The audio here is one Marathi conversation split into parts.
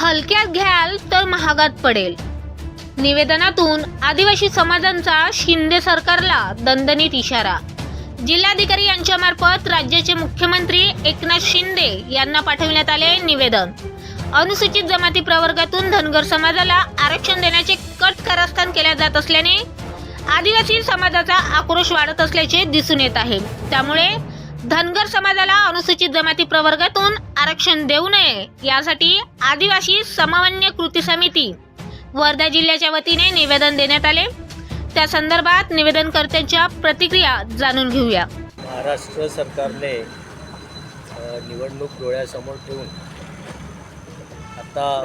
हलक्यात घ्याल तर महागात पडेल. निवेदनातून आदिवासी समाजांचा शिंदे सरकारला दणदणीत इशारा. जिल्हाधिकारी यांच्यामार्फत राज्याचे मुख्यमंत्री एकनाथ शिंदे यांना पाठविण्यात आले निवेदन. अनुसूचित जमाती प्रवर्गातून धनगर समाजाला आरक्षण देण्याचे कट कारस्थान केल्या जात असल्याने आदिवासी समाजाचा आक्रोश वाढत असल्याचे दिसून येत आहे. त्यामुळे धनगर समाजाला अनुसूचित जमाती प्रवर्गातून आरक्षण देऊ नये यासाठी आदिवासी समन्वय कृती समिती वर्धा जिल्ह्याच्या वतीने निवेदन देण्यात आले. त्या संदर्भात निवेदनकर्त्यांच्या प्रतिक्रिया जाणून घेऊया. महाराष्ट्र सरकारने निवडणूक डोळ्यासमोर ठेवून आता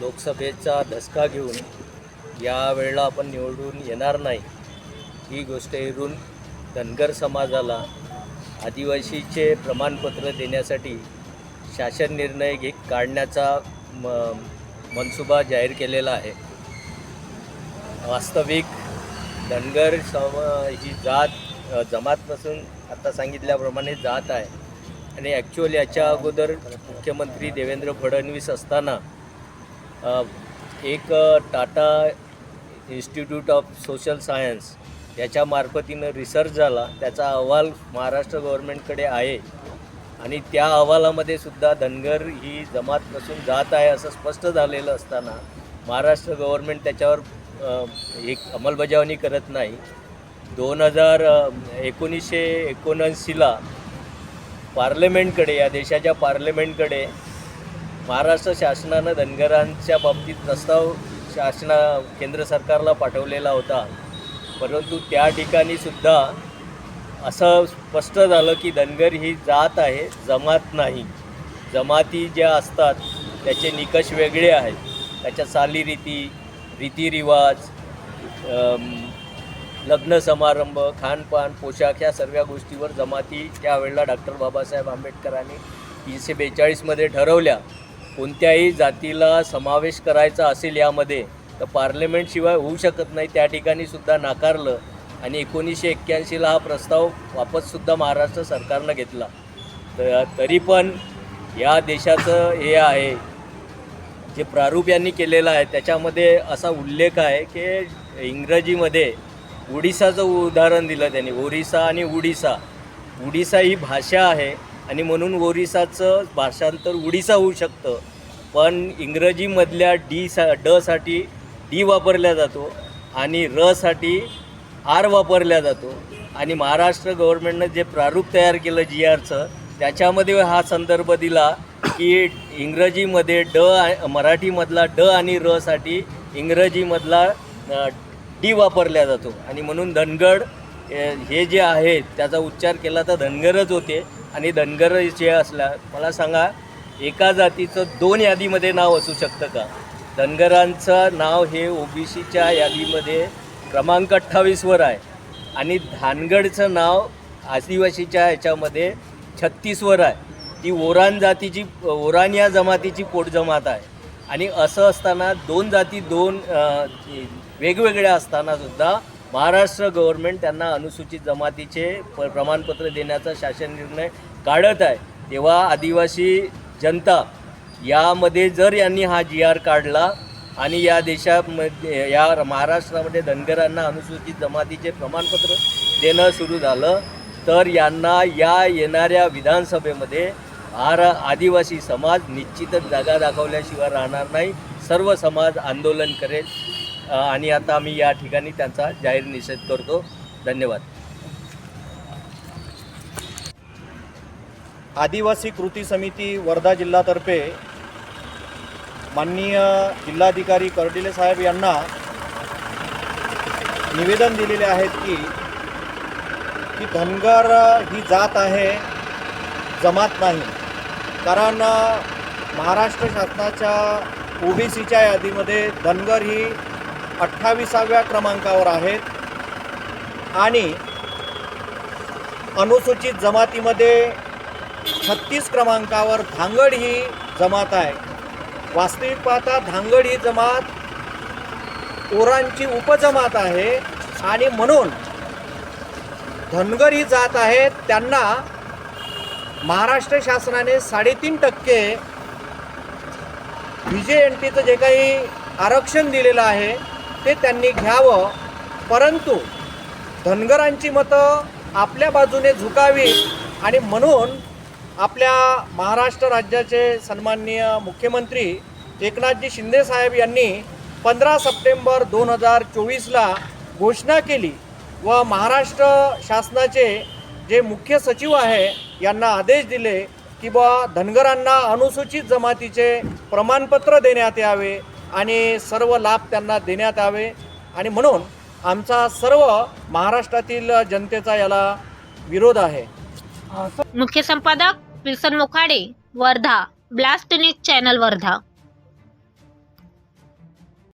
लोकसभेचा धसका घेऊन या वेळेला आपण निवडून येणार नाही. ही गोष्ट हेरून धनगर समाजाला आदिवासीचे प्रमाणपत्र देण्यासाठी शासन निर्णय घे काढण्याचा म मनसुबा जाहीर केलेला आहे. वास्तविक धनगर सम ही जात जमातपासून जमात नसून आता सांगितल्याप्रमाणे जात आहे. आणि ॲक्च्युअल याच्या अगोदर मुख्यमंत्री देवेंद्र फडणवीस असताना एक Tata Institute of Social Science याच्या मार्फतीनं रिसर्च झाला. त्याचा अहवाल महाराष्ट्र गव्हर्नमेंटकडे आहे. आणि त्या अहवालामध्ये सुद्धा धनगर ही जमात नसून जात आहे असं स्पष्ट झालेलं असताना महाराष्ट्र गव्हर्नमेंट त्याच्यावर एक अंमलबजावणी करत नाही. दोन हजार एकोणीसशे एकोणऐंशीला पार्लमेंटकडे या देशाच्या पार्लमेंटकडे महाराष्ट्र शासनानं धनगरांच्या बाबतीत प्रस्ताव शासना केंद्र सरकारला पाठवलेला होता. परंतु त्या ठिकाणी सुद्धा असं स्पष्ट झालं की धनगर ही जात आहे जमात नाही. जमाती ज्या असतात त्याचे निकष वेगळे आहेत. त्याच्या चालीरीती रीतिरिवाज लग्न समारंभ खानपान पोशाख या सर्व गोष्टीवर जमाती त्यावेळेला डॉक्टर बाबासाहेब आंबेडकरांनी तीनशे बेचाळीसमध्ये ठरवल्या. कोणत्याही जातीला समावेश करायचा असेल यामध्ये तर पार्लमेंटशिवाय होऊ शकत नाही. त्या ठिकाणी सुद्धा नाकारलं आणि एकोणीसशे एक्क्याऐंशीला हा प्रस्ताव वापससुद्धा महाराष्ट्र सरकारनं घेतला. तर तरी पण या देशाचं हे आहे जे प्रारूप यांनी केलेलं आहे त्याच्यामध्ये असा उल्लेख आहे की इंग्रजीमध्ये ओडिसाचं उदाहरण दिलं त्यांनी. ओरिसा आणि उडिसा. उडिसा ही भाषा आहे आणि म्हणून ओरिसाचं भाषांतर उडिसा होऊ शकतं. पण इंग्रजीमधल्या डी सा डसाठी डी वापरला जातो आणि रसाठी आर वापरला जातो. आणि महाराष्ट्र गव्हर्नमेंटनं जे प्रारूप तयार केलं जी आरचं त्याच्यामध्ये हा संदर्भ दिला की इंग्रजीमध्ये ड मराठीमधला ड आणि रसाठी इंग्रजीमधला डी वापरला जातो. आणि म्हणून धनगड हे जे आहे त्याचा उच्चार केला तर धनगरच होते. आणि धनगर जे असल्या मला सांगा एका जातीचं दोन यादीमध्ये नाव असू शकतं का? धनगरांचं नाव हे ओबीसीच्या यादीमध्ये क्रमांक अठ्ठावीसवर आहे. आणि धानगडचं नाव आदिवासीच्या ह्याच्यामध्ये छत्तीसवर आहे. ती ओरान जातीची ओरान या जमातीची पोटजमात आहे. आणि असं असताना दोन जाती दोन वेगवेगळ्या असताना सुद्धा महाराष्ट्र गव्हर्नमेंट त्यांना अनुसूचित जमातीचे प प्रमाणपत्र देण्याचा शासन निर्णय काढत आहे. तेव्हा आदिवासी जनता यामध्ये जर यांनी हा जी आर काढला आणि या देशामध्ये या महाराष्ट्रामध्ये धनगरांना अनुसूचित जमातीचे प्रमाणपत्र देणं सुरू झालं तर यांना या येणाऱ्या विधानसभेमध्ये आर आदिवासी समाज निश्चितच जागा दाखवल्याशिवाय राहणार नाही. सर्व समाज आंदोलन करेल. आणि आता आम्ही या ठिकाणी त्यांचा जाहीर निषेध करतो. धन्यवाद. आदिवासी कृती समिती वर्धा जिल्हातर्फे माननीय जिल्हाधिकारी कर्डिले साहेब यांना निवेदन दिलेले आहेत की की धनगर ही जात आहे जमात नाही. कारण महाराष्ट्र शासनाच्या ओ बी सीच्या यादीमध्ये धनगर ही अठ्ठावीसाव्या क्रमांकावर आहेत आणि अनुसूचित जमातीमध्ये छत्तीस क्रमांकावर धांगड ही जमात आहे. वास्तविक पाहता धांगड ही जमात ओरांची उपजमात आहे आणि म्हणून धनगर ही जात आहे त्यांना महाराष्ट्र शासनाने साडेतीन टक्के व्ही जे एन टीचं जे काही आरक्षण दिलेलं आहे ते त्यांनी घ्यावं. परंतु धनगरांची मतं आपल्या बाजूने झुकावी आणि म्हणून आपल्या महाराष्ट्र राज्याचे सन्माननीय मुख्यमंत्री एकनाथजी शिंदेसाहेब यांनी पंधरा सप्टेंबर दोन हजार चोवीसला घोषणा केली व महाराष्ट्र शासनाचे जे मुख्य सचिव आहे यांना आदेश दिले की बा धनगरांना अनुसूचित जमातीचे प्रमाणपत्र देण्यात यावे आणि सर्व लाभ त्यांना देण्यात यावे. आणि म्हणून आमचा सर्व महाराष्ट्रातील जनतेचा याला विरोध आहे. मुख्य संपादक Wilson Mokhade Wardha. Blast news channel Wardha.